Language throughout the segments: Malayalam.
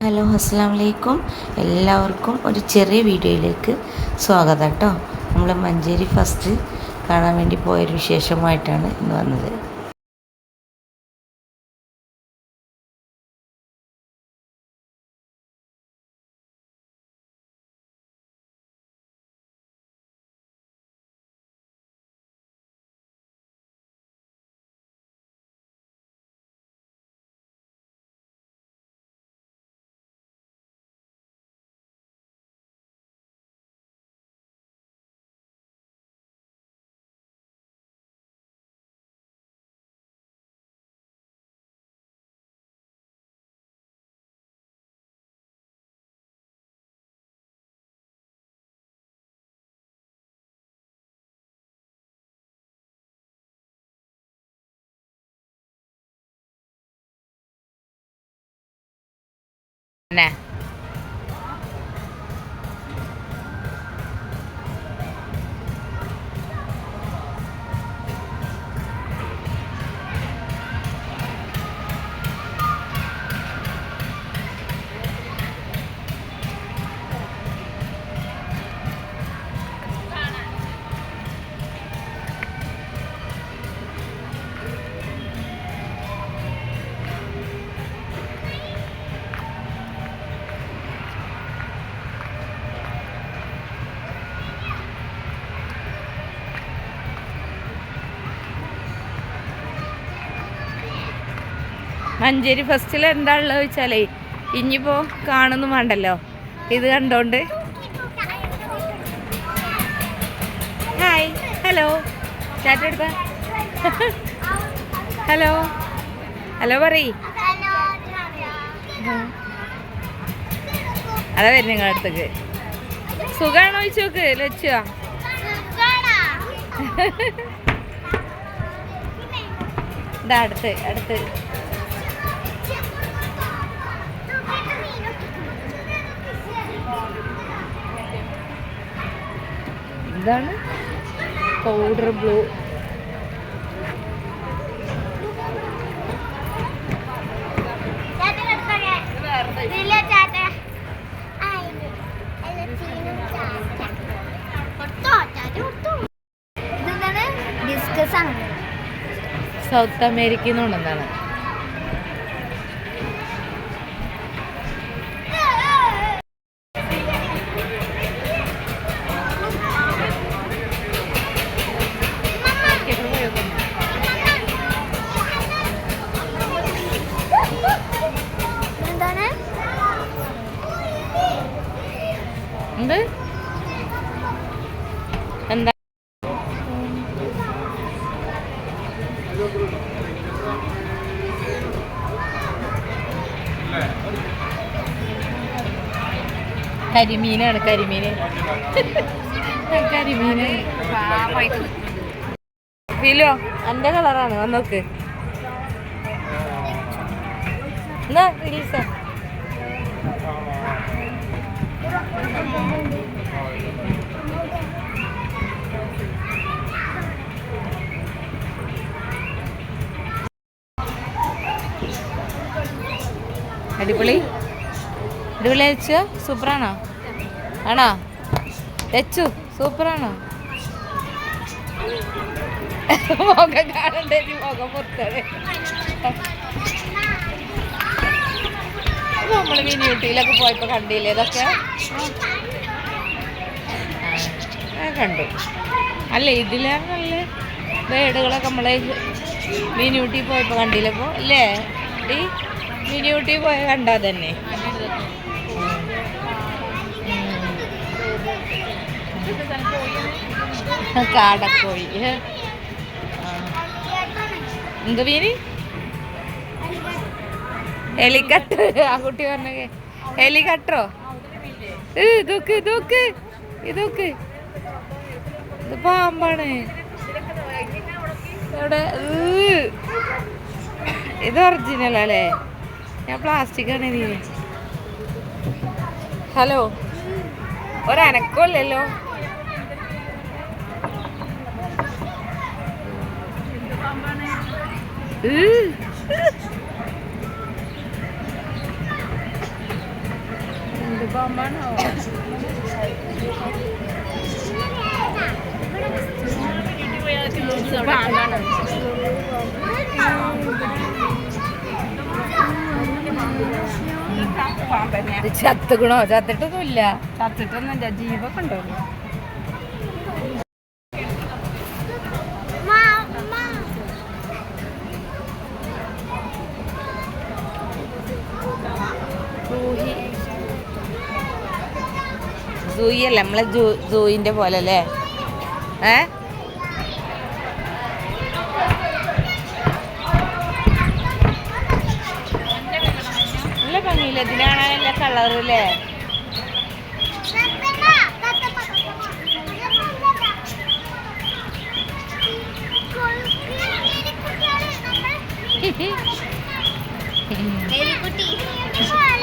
ഹലോ അസ്സാം വലൈക്കും എല്ലാവർക്കും ഒരു ചെറിയ വീഡിയോയിലേക്ക് സ്വാഗതം കേട്ടോ. നമ്മൾ മഞ്ചേരി ഫസ്റ്റ് കാണാൻ വേണ്ടി പോയൊരു വിശേഷമായിട്ടാണ് ഇന്ന് വന്നത്. തന്നെ മഞ്ചേരി ഫസ്റ്റിൽ എന്താ ഉള്ളത് വെച്ചാലേ ഇനിയിപ്പോ കാണുന്നു വേണ്ടല്ലോ. ഇത് കണ്ടോണ്ട്. ഹായ് ഹലോ ചാറ്റ എടുത്ത ഹലോ ഹലോ പറയ്. അതാ വരുന്ന നിങ്ങളുടെ അടുത്തേക്ക്. സുഖാണോ ചോദിച്ചു നോക്ക് ലച്ചുവാ ഇതാ അടുത്ത് അടുത്ത്. ഇതാണ്. പൗഡർ ബ്ലൂ സൗത്ത് അമേരിക്കയിൽ നിന്ന് കൊണ്ടുവന്നാണ് കരിമീനാണ് കരിമീന് കരിമീന് ഫിലോ എന്റെ കളറാണ് വന്നോക്ക് എന്നാ റിലീസാ അടിപൊളി. അടിപൊളി അയച്ചോ സൂപ്പറാണോ? ആണോ? തെച്ചു സൂപ്പറാണോ? മുഖം കാണണ്ടേ മുഖം പുറത്തേ? നമ്മൾ മീൻ ഊട്ടിയിലൊക്കെ പോയപ്പോ കണ്ടില്ലേ ഇതൊക്കെ? കണ്ടു. അല്ല ഇതിലെ ബേഡുകളൊക്കെ നമ്മളെ മീൻ ഊട്ടി പോയപ്പോ കണ്ടില്ലപ്പോ അല്ലേ? മീൻ യൂട്ടി പോയ കണ്ടാ തന്നെ. കാടക്കോഴി. എന്ത് മീന് ഹെലികട്ടർ ആ കുട്ടി പറഞ്ഞേ ഹെലികട്ടറോ ഇതൊക്കെ ഇതൊക്കെ ഇതൊക്കെ. ഇത് പാമ്പാണ്. ഇവിടെ. ഇത് ഒറിജിനൽ അല്ലേ? ഞാൻ പ്ലാസ്റ്റിക് ആണ് നീ ഹലോ? ഒരനക്കമില്ലല്ലോ എന്ത് ബൊമ്മാണോ ചത്തുക്കണോ? ചത്തിട്ടൊന്നുമില്ല. ചത്തിട്ടൊന്നുമില്ല. ജീവൊക്കെ ഉണ്ടോ? സൂയി അല്ല നമ്മളെ ജൂ സൂയിന്റെ പോലെ അല്ലേ ഏ? നല്ല ഭംഗിയില്ല? ഇതിന് കാണാനല്ല കളറില്ലേ?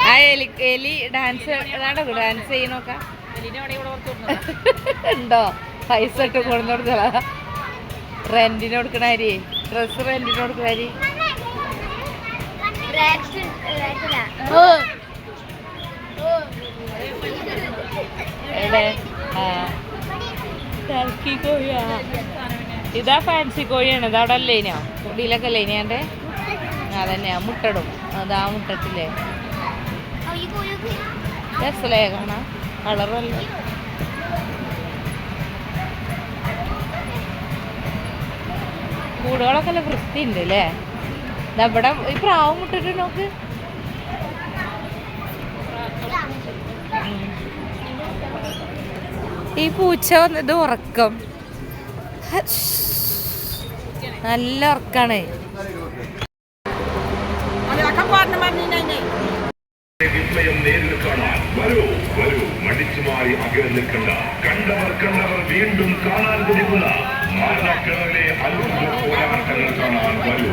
ആ എലി എലി ഡാൻസ് ഡാൻസ് ചെയ്യണോക്ക? ഉണ്ടോ? പൈസ ഇട്ട് കൊണ്ടു കൊടുത്തതാ. റെന്റിന് കൊടുക്കണ അരി. ഡ്രസ് റെന്റിന് കൊടുക്കണ അരി. ഇതാ ഫാൻസി കോഴിയാണ്. ഇത് അവിടെ അല്ലേനോ കുടിയിലൊക്കെ അല്ലേനിയാന്റെ അതന്നെയാ. മുട്ടടും. അതാ മുട്ടട്ടില്ലേ? രസലേ കാണാം കളറല്ല? കൂടുകളൊക്കെ നല്ല വൃത്തിയുണ്ട് അല്ലേ ദാ ഇവിടെ ഈ പ്രാവ് മുട്ടിട്ട് നോക്ക്. ഈ പൂച്ച വന്നത് ഉറക്കം. നല്ല ഉറക്കാണ്. വിസ്മയം നേരിൽ മാറി അകലെ കണ്ടവർ കണ്ടവർ വീണ്ടും കാണാൻ കൊതിക്കുന്ന മാതാക്കളെ അത്ഭുത പോരാട്ടങ്ങൾ കാണാൻ വരൂ.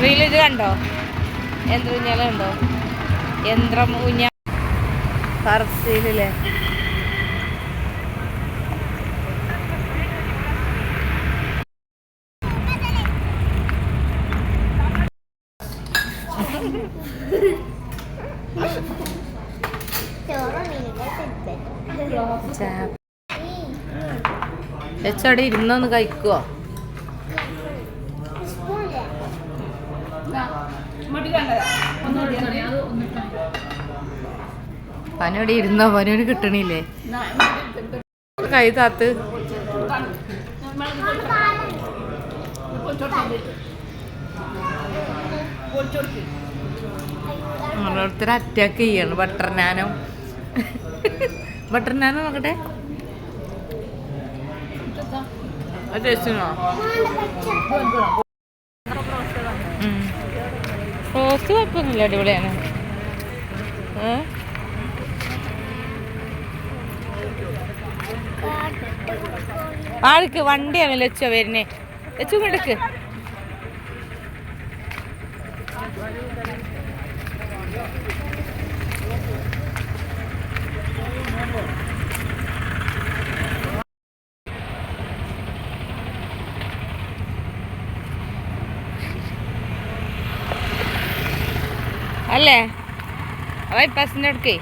റീൽ ഇത് കണ്ടോ? യന്ത്രം കണ്ടോ യന്ത്രം ഊഞ്ഞ ഫർസീലല്ലേ വെച്ചവിടെ ഇരുന്നൊന്ന് കഴിക്കുവോ? പനോടെ ഇരുന്നോ പനോട് കിട്ടണില്ലേ? കൈ താത്ത്. ഓരോരുത്തർ അറ്റാക്ക് ചെയ്യാണ്. ബട്ടർ നാനോ ബട്ടർ നാനോ നോക്കട്ടെ. റോസ് കുഴപ്പമൊന്നുമില്ല അടിപൊളിയാണ്. ഏ? ആൾക്ക് വണ്ടിയാണ് ലച്ചോ വരുന്നേ. ലച്ചു കിടക്ക് അല്ലേ? ബൈപ്പാസിന്റെ അടുക്കേ.